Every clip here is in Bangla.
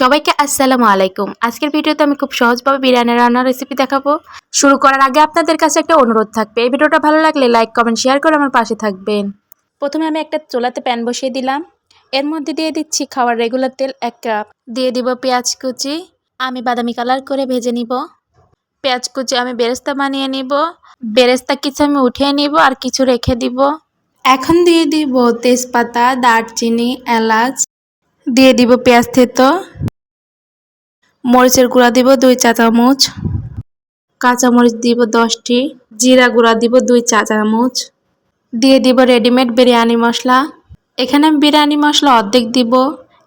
সবাইকে আসসালামু আলাইকুম। আজকের ভিডিওতে আমি খুব সহজভাবে বিরিয়ানি রান্নার রেসিপি দেখাবো। শুরু করার আগে আপনাদের কাছে একটা অনুরোধ থাকবে। এই ভিডিওটা ভালো লাগলে লাইক কমেন্ট শেয়ার করে আমার পাশে থাকবেন। প্রথমে আমি একটা চোলাতে প্যান বসিয়ে দিলাম। এর মধ্যে দিয়ে দিচ্ছি খাওয়ার রেগুলার তেল এক কাপ দিয়ে দিব পেঁয়াজ কুচি। আমি বাদামি কালার করে ভেজে নিব। পেঁয়াজ কুচি আমি বেরেস্তা বানিয়ে নিব। বেরেস্তা কিছু আমি উঠিয়ে নিব আর কিছু রেখে দিব। এখন দিয়ে দিব তেজপাতা, দারচিনি, এলাচ। দিয়ে দিব পেঁয়াজ থেতো, মরিচের গুঁড়া দিব দুই চা চামচ, কাঁচামরিচ দিব দশটি, জিরা গুঁড়া দিব দুই চা চামচ, দিয়ে দিব রেডিমেড বিরিয়ানি মশলা। এখানে বিরিয়ানি মশলা অর্ধেক দিব।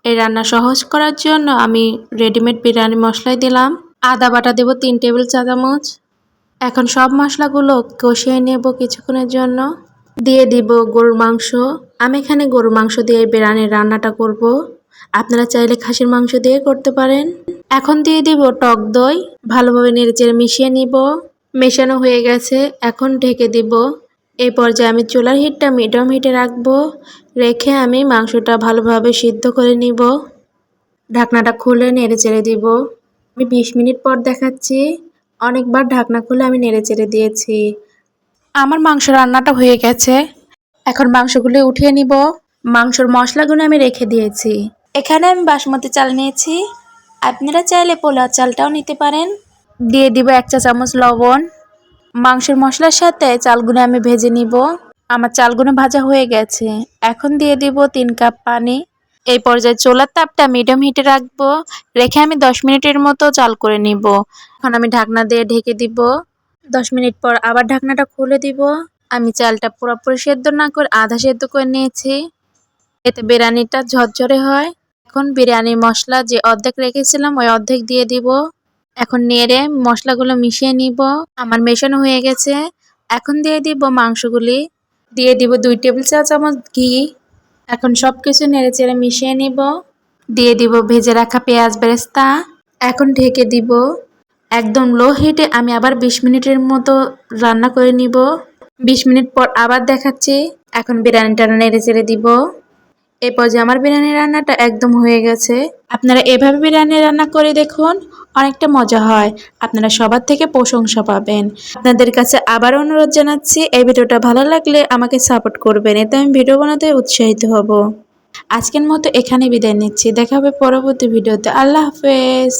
এই রান্না সহজ করার জন্য আমি রেডিমেড বিরিয়ানি মশলাই দিলাম। আদা বাটা দেব তিন টেবিল চা চামচ। এখন সব মশলাগুলো কষিয়ে নেব কিছুক্ষণের জন্য। দিয়ে দিব গরুর মাংস। আমি এখানে গরুর মাংস দিয়ে বিরিয়ানির রান্নাটা করব। আপনারা চাইলে খাসির মাংস দিয়ে করতে পারেন। এখন দিয়ে দিব টক দই। ভালোভাবে নেড়েচেড়ে মিশিয়ে নিব। মেশানো হয়ে গেছে। এখন ঢেকে দিব। এই পর্যায়ে আমি চুলার হিটটা মিডিয়াম হিটে রাখব। রেখে আমি মাংসটা ভালোভাবে সিদ্ধ করে নিব। ঢাকনাটা খুলে নেড়ে চেড়ে দিব। আমি বিশ মিনিট পর দেখাচ্ছি। অনেকবার ঢাকনা খুলে আমি নেড়ে চেড়ে দিয়েছি। আমার মাংস রান্নাটা হয়ে গেছে। এখন মাংসগুলো উঠিয়ে নিব। মাংসর মশলাগুলো আমি রেখে দিয়েছি। এখানে আমি বাসমতি চাল নিয়েছি। আপনারা চাইলে পোলাও চালটাও নিতে পারেন। দিয়ে দিব এক চা চামচ লবণ। মাংসের মশলার সাথে চালগুলো আমি ভেজে নিব। আমার চালগুলো ভাজা হয়ে গেছে। এখন দিয়ে দিব তিন কাপ পানি। এই পর্যায়ে চোলার তাপটা মিডিয়াম হিটে রাখব। রেখে আমি দশ মিনিটের মতো চাল করে নিব। এখন আমি ঢাকনা দিয়ে ঢেকে দিব। দশ মিনিট পর আবার ঢাকনাটা খুলে দিব। আমি চালটা পুরোপুরি সেদ্ধ না করে আধা সেদ্ধ করে নিয়েছি। এতে বিরিয়ানিটা ঝরঝরে হয়। এখন বিরিয়ানির মশলা যে অর্ধেক রেখেছিলাম, ওই অর্ধেক দিয়ে দিব। এখন নেড়ে মশলাগুলো মিশিয়ে নিব। আমার মেশানো হয়ে গেছে। এখন দিয়ে দিব মাংসগুলি। দিয়ে দিব দুই টেবিল চা চামচ ঘি। এখন সব কিছু নেড়ে চেড়ে মিশিয়ে নিব। দিয়ে দিব ভেজে রাখা পেঁয়াজ বেরেস্তা। এখন ঢেকে দিব। একদম লো হিটে আমি আবার বিশ মিনিটের মতো রান্না করে নিব। বিশ মিনিট পর আবার দেখাচ্ছি। এখন বিরিয়ানিটা নেড়ে চেড়ে দিব। এই পর্যায়ে আমার বিরিয়ানি রান্নাটা একদম হয়ে গেছে। আপনারা এভাবে বিরিয়ানি রান্না করে দেখুন, অনেকটা মজা হয়। আপনারা সবার থেকে প্রশংসা পাবেন। আপনাদের কাছে আবার অনুরোধ জানাচ্ছি, এই ভিডিওটা ভালো লাগলে আমাকে সাপোর্ট করবেন, এতে আমি ভিডিও বানাতে উৎসাহিত হব। আজকের মতো এখানে বিদায় নিচ্ছি। দেখা হবে পরবর্তী ভিডিওতে। আল্লাহ হাফেজ।